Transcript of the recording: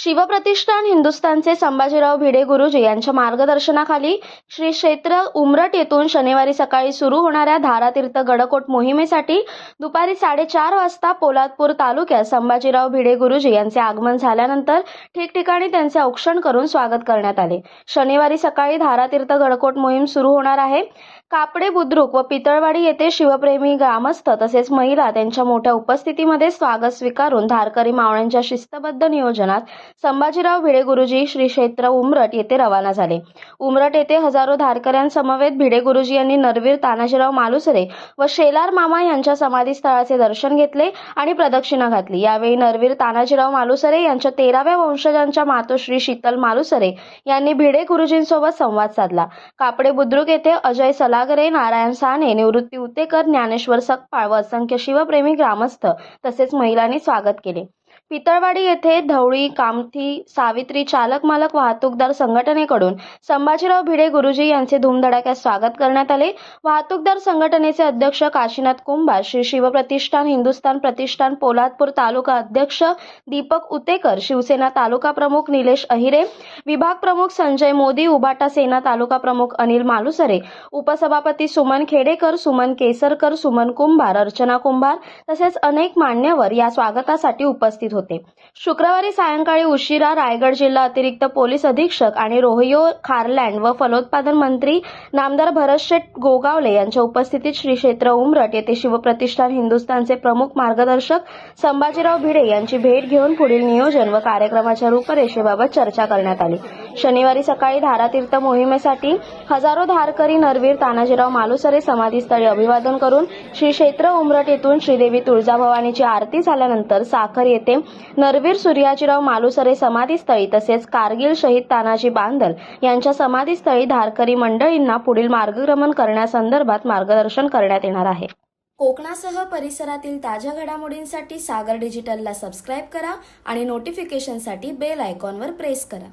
शिवप्रतिष्ठान हिंदुस्थानचे संभाजीराव भिडे गुरुजी यांच्या मार्गदर्शनाखाली श्री क्षेत्र उमरट येथून शनिवारी सकाळी सुरू होणाऱ्या धारातीर्थ गडकोट मोहिमेसाठी दुपारी साडेचार वाजता पोलादपूर तालुक्यात संभाजीराव भिडे गुरुजी यांचे आगमन झाल्यानंतर ठिकठिकाणी त्यांचे औक्षण करून स्वागत करण्यात आले. शनिवारी सकाळी धारातीर्थ गडकोट मोहीम सुरू होणार आहे. कापडे बुद्रुक व पितळवाडी येथे शिवप्रेमी ग्रामस्थ तसेच महिला त्यांच्या मोठ्या उपस्थितीमध्ये स्वागत स्वीकारून धारकरी मावळ्यांच्या शिस्तबद्ध नियोजनात संभाजीराव भिडे गुरुजी श्री क्षेत्र उमरट येथे रवाना झाले. उमरट येथे हजारो धारकऱ्यांसमवेत भिडे गुरुजी यांनी नरवीर तानाजीराव मालुसरे व शेलार मामा यांच्या समाधीस्थळाचे दर्शन घेतले आणि प्रदक्षिणा घातली. यावेळी नरवीर तानाजीराव मालुसरे यांच्या तेराव्या वंशजांच्या मातोश्री शीतल मालुसरे यांनी भिडे गुरुजींसोबत संवाद साधला. कापडे बुद्रुक येथे अजय सलागरे नारायण साने निवृत्ती उतेकर ज्ञानेश्वर सकपाळ व असंख्य शिवप्रेमी ग्रामस्थ तसेच महिलांनी स्वागत केले. पितळवाडी येथे धवळी कामठी सावित्री चालक मालक वाहतूकदार संघटनेकडून संभाजीराव भिडे गुरुजी यांचे धूमधडाक्यात स्वागत करण्यात आले. वाहतूकदार संघटनेचे अध्यक्ष काशीनाथ कुंभार श्री शिवप्रतिष्ठान हिंदुस्थान प्रतिष्ठान पोलादपूर तालुका अध्यक्ष दीपक उतेकर शिवसेना तालुका प्रमुख निलेश अहिरे विभाग प्रमुख संजय मोदी उबाटा सेना तालुका प्रमुख अनिल मालुसरे उपसभापती सुमन खेडेकर सुमन केसरकर सुमन कुंभार अर्चना कुंभार तसेच अनेक मान्यवर या स्वागतासाठी उपस्थित होते. शुक्रवारी सायंकाळी उशिरा रायगड जिल्हा अतिरिक्त पोलीस अधीक्षक आणि रोहियो खारलँड व फलोत्पादन मंत्री नामदार भरत शेठ गोगावले यांच्या उपस्थितीत श्री क्षेत्र उमरट येथे शिवप्रतिष्ठान हिंदुस्थानचे प्रमुख मार्गदर्शक संभाजीराव भिडे यांची भेट घेऊन पुढील नियोजन व कार्यक्रमाच्या रूपरेषेबाबत चर्चा करण्यात आली. शनिवारी सकाळी धारातीर्थ मोहिमेसाठी हजारो धारकरी नरवीर तानाजीराव मालुसरे समाधीस्थळी अभिवादन करून श्री क्षेत्र उमरट येथून श्रीदेवी तुळजाभवानीची आरती झाल्यानंतर साखर येथे नरवीर सूर्याजीराव मालुसरे समाधीस्थळी तसेच कारगिल शहीद तानाजी बांदल यांच्या समाधीस्थळी धारकरी मंडळींना पुढील मार्गक्रमण करण्यासंदर्भात मार्गदर्शन करण्यात येणार आहे. कोकणासह परिसरातील ताज्या घडामोडींसाठी सागर डिजिटलला सबस्क्राईब करा आणि नोटिफिकेशनसाठी बेल आयकॉनवर प्रेस करा.